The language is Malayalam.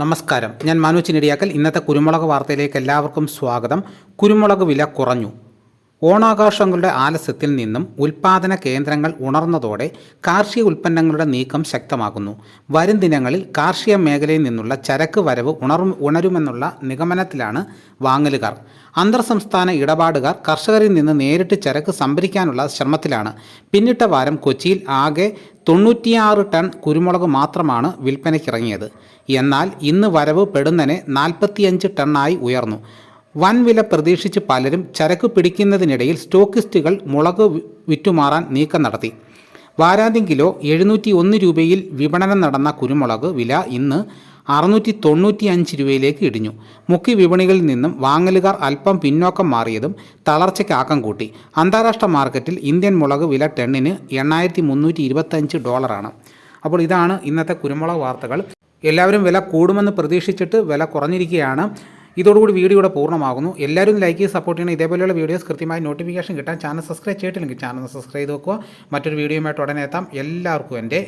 നമസ്കാരം. ഞാൻ മനു ചിനിടിയാക്കൽ. ഇന്നത്തെ കുരുമുളക് വാർത്തയിലേക്ക് എല്ലാവർക്കും സ്വാഗതം. കുരുമുളക് വില കുറഞ്ഞു. ഓണാഘോഷങ്ങളുടെ ആലസ്യത്തിൽ നിന്നും ഉൽപാദന കേന്ദ്രങ്ങൾ ഉണർന്നതോടെ കാർഷിക ഉൽപ്പന്നങ്ങളുടെ നീക്കം ശക്തമാകുന്നു. വരും ദിനങ്ങളിൽ കാർഷിക മേഖലയിൽ നിന്നുള്ള ചരക്ക് വരവ് ഉണർ ഉണരുമെന്നുള്ള നിഗമനത്തിലാണ് വാങ്ങലുകാർ. അന്തർ സംസ്ഥാന ഇടപാടുകാർ കർഷകരിൽ നിന്ന് നേരിട്ട് ചരക്ക് സംഭരിക്കാനുള്ള ശ്രമത്തിലാണ്. പിന്നിട്ട വാരം കൊച്ചിയിൽ ആകെ തൊണ്ണൂറ്റിയാറ് ടൺ കുരുമുളക് മാത്രമാണ് വിൽപ്പനയ്ക്കിറങ്ങിയത്. എന്നാൽ ഇന്ന് വരവ് പെടുന്നനെ നാൽപ്പത്തിയഞ്ച് ടണ്ണായി ഉയർന്നു. വൻ വില പ്രതീക്ഷിച്ച് പലരും ചരക്ക് പിടിക്കുന്നതിനിടയിൽ സ്റ്റോക്കിസ്റ്റുകൾ മുളക് വിറ്റുമാറാൻ നീക്കം നടത്തി. വാരാന്ത്യം കിലോ എഴുന്നൂറ്റി ഒന്ന് രൂപയിൽ വിപണനം നടന്ന കുരുമുളക് വില ഇന്ന് അറുന്നൂറ്റി തൊണ്ണൂറ്റി അഞ്ച് രൂപയിലേക്ക് ഇടിഞ്ഞു. മുഖ്യ വിപണികളിൽ നിന്നും വാങ്ങലുകാർ അല്പം പിന്നോക്കം മാറിയതും തളർച്ചയ്ക്ക് ആക്കം കൂട്ടി. അന്താരാഷ്ട്ര മാർക്കറ്റിൽ ഇന്ത്യൻ മുളക് വില ടണ്ണിന് എണ്ണായിരത്തി മുന്നൂറ്റി ഇരുപത്തഞ്ച് ഡോളറാണ്. അപ്പോൾ ഇതാണ് ഇന്നത്തെ കുരുമുളക് വാർത്തകൾ. എല്ലാവരും വില കൂടുമെന്ന് പ്രതീക്ഷിച്ചിട്ട് വില കുറഞ്ഞിരിക്കുകയാണ്. ഇതോടുകൂടി വീഡിയോ ഇവിടെ പൂർണമാകുന്നു. എല്ലാവരും ലൈക്ക് ചെയ്ത് സപ്പോർട്ട് ചെയ്യണം. ഇതേപോലെയുള്ള വീഡിയോസ് കൃത്യമായി നോട്ടിഫിക്കേഷൻ കിട്ടാൻ ചാനൽ സബ്സ്ക്രൈബ് ചെയ്തിട്ടില്ലെങ്കിൽ ചാനൽ സബ്സ്ക്രൈബ് ചെയ്ത് വെക്കുക. മറ്റൊരു വീഡിയോയുമായിട്ട് ഉടനെ എത്താം. എല്ലാവർക്കും എന്റെ